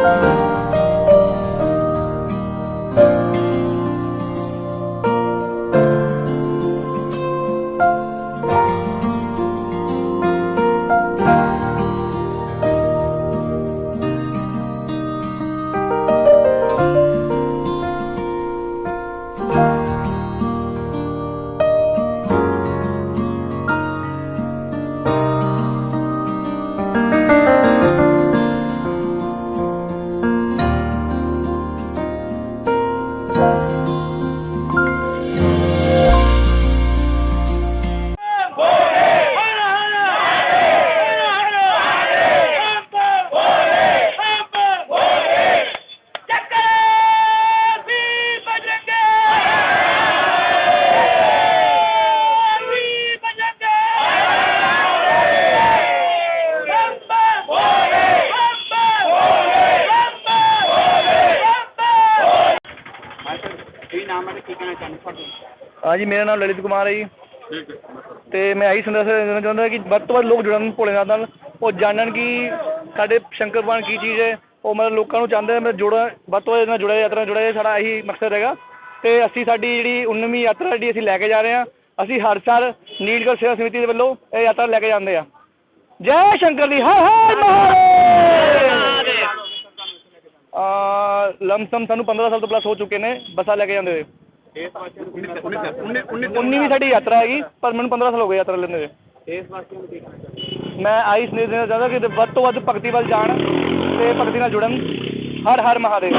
ਕੀ ਨਾਮ ਹੈ ਤੇ ਕੀ ਕਹਿਣਾ ਚਾਹੁੰਦੇ ਤੁਹਾਡੇ? ਹਾਂਜੀ ਮੇਰਾ ਨਾਮ ਲਲਿਤ ਕੁਮਾਰ ਹੈ ਜੀ। ਤੇ ਮੈਂ ਇਹੀ ਸੰਦੇਸ਼ ਦੇਣਾ ਚਾਹੁੰਦਾ ਕਿ ਵੱਧ ਤੋਂ ਵੱਧ ਲੋਕ ਜੁੜਨ ਭੋਲੇਨਾਥ ਨਾਲ। ਉਹ ਜਾਣਨ ਕਿ ਸਾਡੇ ਸ਼ੰਕਰ ਭਗਵਾਨ ਕੀ ਚੀਜ਼ ਹੈ। ਉਹ ਮਤਲਬ ਲੋਕਾਂ ਨੂੰ ਚਾਹੁੰਦੇ ਮੈਂ ਜੋੜਾ ਵੱਧ ਤੋਂ ਵੱਧ ਨਾਲ ਜੁੜੇ ਯਾਤਰਾ ਨਾਲ ਜੁੜੇ ਇਹ ਸਾਡਾ ਇਹੀ ਮਕਸਦ ਹੈਗਾ। ਤੇ ਅਸੀਂ ਸਾਡੀ ਜਿਹੜੀ 19ਵੀਂ ਯਾਤਰਾ ਜਿਹੜੀ ਅਸੀਂ ਲੈ ਕੇ ਜਾ ਰਹੇ ਹਾਂ ਅਸੀਂ ਹਰ ਸਾਲ ਨੀਲਕੰਠ ਸੇਵਾ ਸਮਿਤੀ ਦੇ ਵੱਲੋਂ ਇਹ ਯਾਤਰਾ ਲੈ ਕੇ ਜਾਂਦੇ ਆ ਜੈ ਸ਼ੰਕਰ ਦੀ ਹਰ ਹਰ ਮਹਾਦੇਵ ਆ ਲਮਸਮ ਸਾਨੂੰ 15 ਸਾਲ ਤੋਂ ਪਲੱਸ ਹੋ ਚੁੱਕੇ ਨੇ ਬੱਸਾਂ ਲੈ ਕੇ ਜਾਂਦੇ ਹੋਏ। ਇਸ ਵਾਸਤੇ 19 19 19ਵੀਂ ਸਾਡੀ ਯਾਤਰਾ ਹੈਗੀ ਪਰ ਮੈਨੂੰ 15 ਸਾਲ ਹੋ ਗਏ ਯਾਤਰਾ ਲੈਂਦੇ ਹੋਏ। ਇਸ ਵਾਸਤੇ ਕੀ ਕਹਿਣਾ ਚਾਹੁੰਦੇ? ਮੈਂ ਆਈ ਸੰਦੇਸ਼ ਦੇਣਾ ਚਾਹੁੰਦਾ ਕਿ ਵੱਧ ਤੋਂ ਵੱਧ ਭਗਤੀ ਵੱਲ ਜਾਣ ਤੇ ਭਗਤੀ ਨਾਲ ਜੁੜਨ ਹਰ ਹਰ ਮਹਾਦੇਵ।